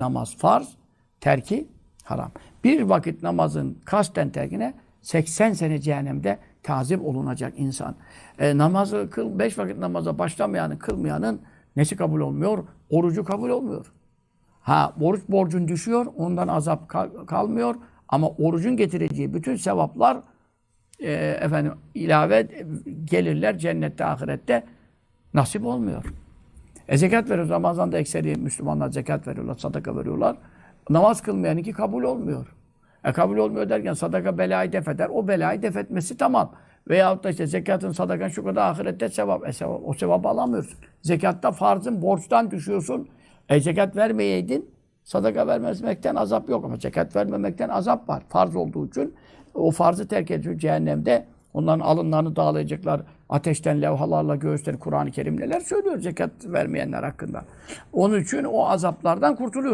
namaz farz, terki haram. Bir vakit namazın kasten terkine 80 sene cehennemde tazip olunacak insan. E, namazı kıl, beş vakit namaza başlamayanın, kılmayanın nesi kabul olmuyor? Orucu kabul olmuyor. Ha oruç borcun düşüyor, ondan azap kal- kalmıyor. Ama orucun getireceği bütün sevaplar e, efendim ilave gelirler cennette, ahirette nasip olmuyor. E zekat veriyoruz. Ramazan'da ekseri Müslümanlar zekat veriyorlar, sadaka veriyorlar. Namaz kılmayan iki kabul olmuyor. E kabul olmuyor derken sadaka belayı def eder. O belayı def etmesi tamam. Veyahut da işte zekatın sadakan şu kadar ahirette sevap. E sevap, o sevabı alamıyorsun. Zekatta farzın borçtan düşüyorsun. E zekat vermeyeydin sadaka vermemekten azap yok ama zekat vermemekten azap var. Farz olduğu için o farzı terk ediyor cehennemde. Onların alınlarını dağılayacaklar. Ateşten levhalarla göğüsleri Kur'an-ı Kerim neler söylüyor zekat vermeyenler hakkında. Onun için o azaplardan kurtuluyor.